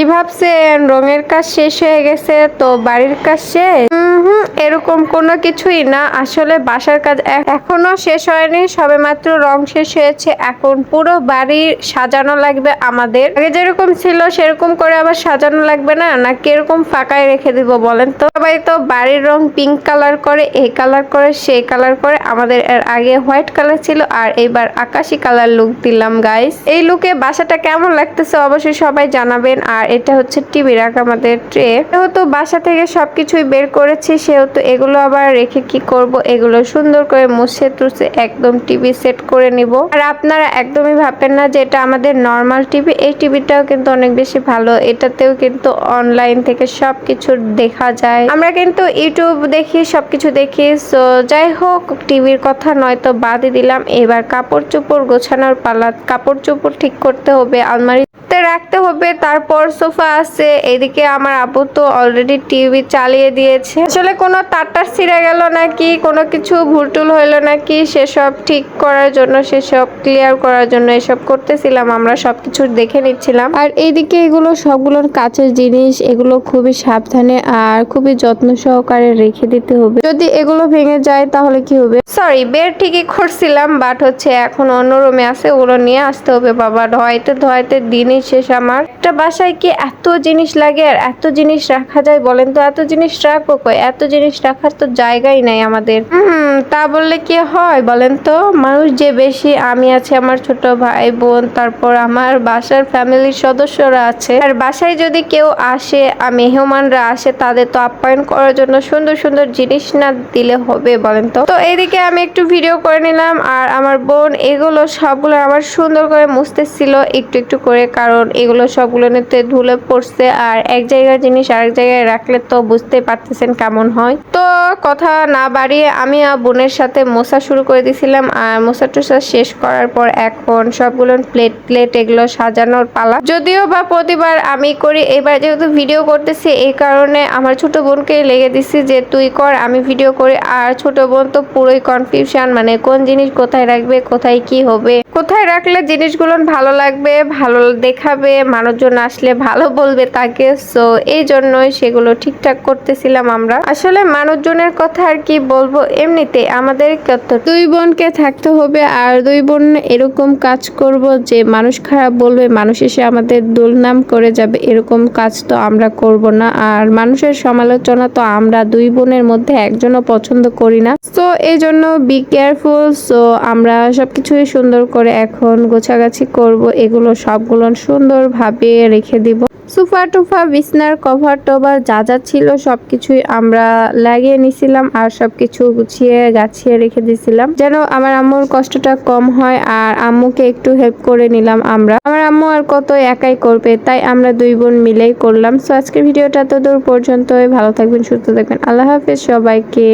কি ভাবছেন রঙের কাজ শেষ হয়ে গেছে তো বাড়ির কাজ শেষ? হুম, এরকম কোনো কিছুই না। আসলে বাসার কাজ এ- এখনও শেষ হয়নি সবে মাত্র রং শেষ হয়েছে। এখন পুরো বাড়ি সাজানো লাগবে আমাদের। আগে যেরকম ছিল সেরকম করে আবার সাজানো লাগবে না? না কীরকম ফাঁকায় রেখে দিব বলেন তো? সবাই তো বাড়ির রং পিঙ্ক কালার করে এই কালার করে সেই কালার করে। আমাদের এর আগে হোয়াইট কালার ছিল আর এইবার আকাশি কালার লুক দিলাম গাইস এই লুকে বাসাটা কেমন লাগতেছে অবশ্যই সবাই জানাবেন। আর এটা হচ্ছে টিভি রাখ আমাদের ট্রে যেহেতু বাসা থেকে সবকিছুই বের করেছি সেহেতু এগুলো আবার রেখে কি করব? এগুলো সুন্দর করে মুছে টুছে একদম টিভি সেট করে নিব। আর আপনারা একদমই ভাববেন না যে এটা আমাদের নর্মাল টিভি, এই টিভিটাও কিন্তু অনেক বেশি ভালো। এটাতেও কিন্তু অনলাইন থেকে সবকিছু দেখা যায়। আমরা কিন্তু ইউটিউব দেখি সবকিছু দেখি সো যাই হোক, টিভির কথা নয়তো বাদই দিলাম। এবার কাপড় চোপড় গোছানোর পালা, কাপড় চোপড় ঠিক করতে হবে আলমারিতে রাখতে হবে তারপর সোফা আছে এদিকে আমার আপু তো অলরেডি টিভি চালিয়ে দিয়েছে। আসলে কোনো তারটার ছিঁড়ে গেল নাকি কোনো কিছু ভুলটুল হইল নাকি সেসব ঠিক করার জন্য সেসব ক্লিয়ার করার জন্য এসব করতেছিলাম আমরা সবকিছু দেখে নিচ্ছিলাম। আর এইদিকে এগুলো সবগুলোর কাছের জিনিস এগুলো খুবই সাবধানে আর খুবই যত্ন সহকারে রেখে দিতে হবে। যদি এগুলো ভেঙে যায় তাহলে কি হবে? সরি বের ঠিকই করছিলাম বাট হচ্ছে এখন অন্য রুমে আছে ওগুলো নিয়ে আসতে হবে বাবা ধোয়াইতে ধোয়াইতে দিনই শেষ আমার। একটা বাসায় কি এত জিনিস লাগে আর এত জিনিস রাখা যায় বলেন তো? এত জিনিস রাখব কই? এত জিনিস রাখার তো জায়গাই নাই আমাদের। হুম তা বললে কি হয় বলেন তো? মানুষ যে বেশি, আমি আছি আমার ছোট ভাই বোন, তারপর আমার বাসার ফ্যামিলির সদস্যরা আছে। আর বাসায় যদি কেউ আসে মেহমানরা আসে, তাদের তো আপ্যায়ন করার জন্য সুন্দর সুন্দর জিনিস না দিলে হবে বলেন তো? তো এইদিকে আমি একটু ভিডিও করে নিলাম, আর আমার বোন এগুলো সবগুলো আমার সুন্দর করে মুছতেছিল, একটু একটু করে, কারণ এগুলো সবগুলো নিতে ধুলে পড়ছে আর এক জায়গার জিনিস আরেক জায়গায় রাখলে তো বুঝতে পারতেছেন কেমন হয়। তো কথা না বাড়িয়ে আমি আর বোনের সাথে মোছা শুরু করে দিয়েছিলাম আর মোছা টোসা শেষ করার পর এখন সবগুলো প্লেট প্লেট এগুলো সাজানোর পালা। যদিও বা প্রতিবার আমি করি, এবার যেহেতু ভিডিও করতেছি, এই কারণে আমার ছোট বোনকে লেগে দিছি যে তুই কর, আমি ভিডিও করি। আর ছোট বোন তো পুরোই কনফিউশন মানে কোন জিনিস কোথায় রাখবে, কোথায় কি হবে? কোথায় রাখলে জিনিসগুলো ভালো লাগবে, ভালো দেখাবে মানুষজন আসলে ভালো বলবে তাকে। সো এই জন্যই সেগুলো ঠিকঠাক করতেছিলাম আমরা। আসলে মানুষজনের কথা আর কি বলব এমনিতে আমাদের দুই বোনকে থাকতে হবে আর দুই বোন এরকম কাজ করব যে মানুষ খারাপ বলবে, মানুষ এসে আমাদের দুর্নাম করে যাবে। এরকম কাজ তো আমরা করব না। আর মানুষের সমালোচনা তো আমরা দুই বোনের মধ্যে একজনও পছন্দ করি না। তো এই জন্য বি কেয়ারফুল সো আমরা সবকিছুই সুন্দর করে এখন গোছাগাছি করব। এগুলো সবগুলো সুন্দরভাবে রেখে দিব। সোফা টুফা, বিছনার কভার টভার যা যা ছিল সবকিছুই আমরা লাগিয়ে নিছিলাম আর সবকিছু গুছিয়ে গাছিয়ে রেখে দিছিলাম। যেন আমার আম্মুর কষ্টটা কম হয় আর আম্মুকে একটু হেল্প করে নিলাম আমরা। আমার আম্মু আর কত একাই করবে, তাই আমরা দুই বোন মিলেই করলাম। সো আজকের ভিডিওটা তো দূর পর্যন্তই। ভালো থাকবেন, সুস্থ থাকবেন। আল্লাহ হাফেজ সবাইকে।